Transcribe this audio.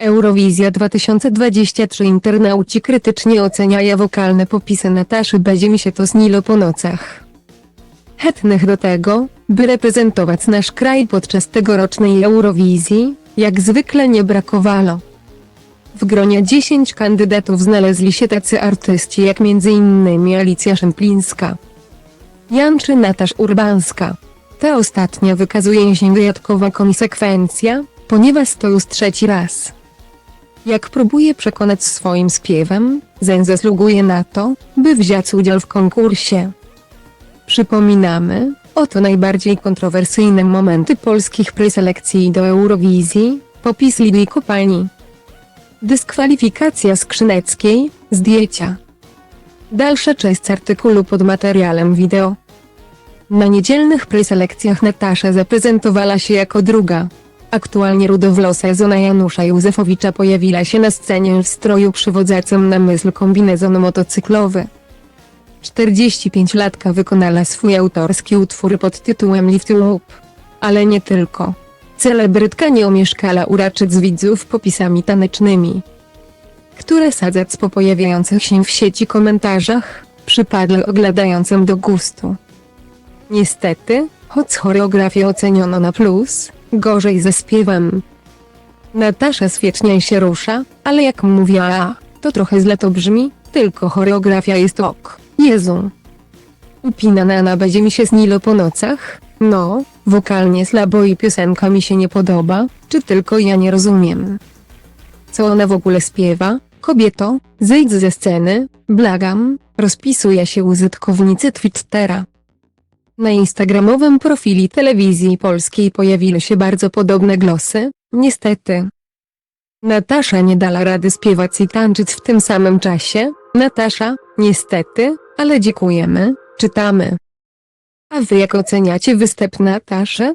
Eurowizja 2023 internauci krytycznie oceniają wokalne popisy Nataszy to snilo po nocach. Chętnych do tego, by reprezentować nasz kraj podczas tegorocznej Eurowizji, jak zwykle nie brakowało. W gronie 10 kandydatów znaleźli się tacy artyści jak m.in. Alicja Szemplińska, Jan czy Natasz Urbanska. Ta ostatnia wykazuje się wyjątkowa konsekwencja, ponieważ to już trzeci raz. Jak próbuje przekonać swoim śpiewem, Zen zasługuje na to, by wziąć udział w konkursie. Przypominamy, oto najbardziej kontrowersyjne momenty polskich preselekcji do Eurowizji, popis Lidii Kopalni. Dyskwalifikacja Skrzyneckiej, zdjęcia. Dalsza część artykułu pod materiałem wideo. Na niedzielnych preselekcjach Natasza zaprezentowała się jako druga. Aktualnie rudowlosa Zona Janusza Józefowicza pojawiła się na scenie w stroju przywodzącym na myśl kombinezon motocyklowy. 45-latka wykonała swój autorski utwór pod tytułem Lift Up. Ale nie tylko. Celebrytka nie omieszkała uraczyć widzów popisami tanecznymi, które sadzać po pojawiających się w sieci komentarzach, przypadły oglądającym do gustu. Niestety, choć choreografię oceniono na plus, gorzej ze śpiewem. Natasza świetnie się rusza, ale jak mówiła, to trochę źle to brzmi, tylko choreografia jest ok. Jezu. Upinana na będzie mi się snilo po nocach? No, wokalnie slabo i piosenka mi się nie podoba, czy tylko ja nie rozumiem. Co ona w ogóle śpiewa? Kobieto, zejdź ze sceny, blagam, rozpisuje się użytkownicy Twittera. Na instagramowym profili telewizji polskiej pojawiły się bardzo podobne głosy, niestety. Natasza nie dała rady śpiewać i tańczyć w tym samym czasie. Natasza, niestety, ale dziękujemy, czytamy. A wy jak oceniacie występ Nataszy?